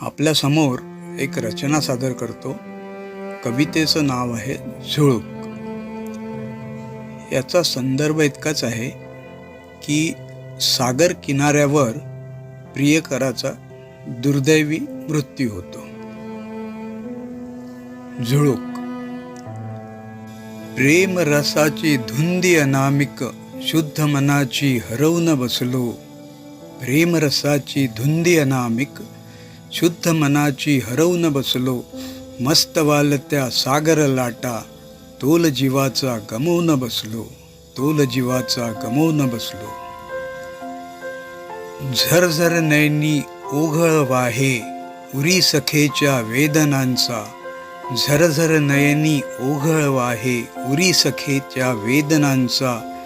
आपल्यासमोर एक रचना सादर करतो. कवितेचं नाव आहे झुळूक. याचा संदर्भ इतकाच आहे की सागर किनाऱ्यावर प्रियकराचा दुर्दैवी मृत्यू होतो. झुळूक. प्रेम रसाची धुंदी अनामिक शुद्ध मनाची हरवून बसलो. प्रेमरसाची धुंदी अनामिक शुद्ध मनाची हरवून बसलो. मस्त वालत्या सागर लाटा तोल जीवाचा गमवून बसलो. तोल जीवाचा गमवून बसलो. झरझर नैनी ओघळ वाहे उरी सखेच्या वेदनांचा. झरझर नयनी ओघळ वाहे उरी सखेच्या वेदनांचा.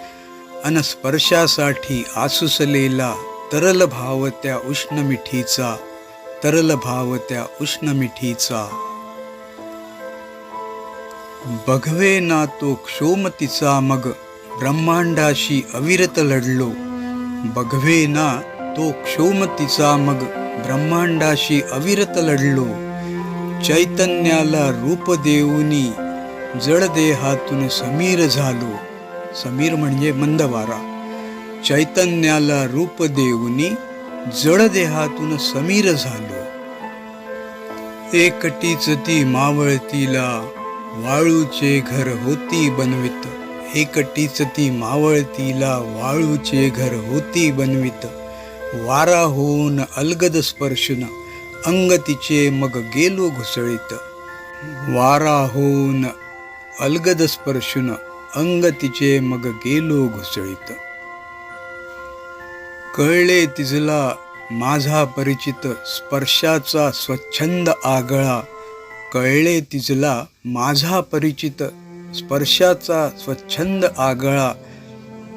अन स्पर्शासाठी आसुसलेला तरल भाव त्या उष्ण मिठीचा तरल भाव त्या उष्ण मिठीचा. बघवे ना तो क्षोमतीचा मग ब्रह्मांडाशी अविरत लढलो. बघवे ना तो क्षोमतीचा मग ब्रह्मांडाशी अविरत लढलो. चैतन्याला रूप देऊनी जड देहातून समीर झालो. समीर म्हणजे मंदवारा. चैतन्याला रूप देऊनी जड देहातून समीर झालो. एकटीच ती मावळतीला वाळूचे घर होती बनवित. एकटीच ती मावळतीला वाळूचे घर होती बनवित. वारा होऊन अलगद स्पर्शून अंग तिचे मग गेलो घुसळीत. वारा होऊन अलगद स्पर्शून अंग तिचे मग गेलो घुसळीत. कळले तिजला माझा परिचित स्पर्शाचा स्वच्छंद आगळा कळले तिजला माझा परिचित स्पर्शाचा स्वच्छंद आगळा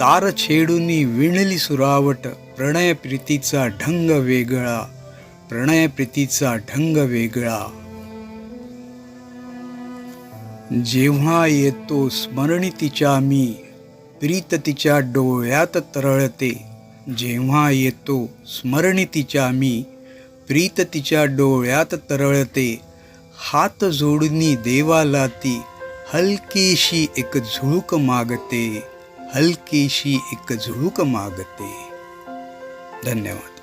तार छेडूनी विणली सुरावट प्रणय प्रीतीचा ढंग वेगळा प्रणय प्रीतीचा ढंग वेगळा. जेव्हा येतो स्मरणी तिच्या मी प्रीत तिच्या डोळ्यात तरळते. जेव्हा येतो स्मरणी तिच्या मी प्रीत तिच्या डोळ्यात तरळते हात जोडणी देवाला ती हलकीशी एक झुळूक मागते हलकीशी एक झुळूक मागते. धन्यवाद.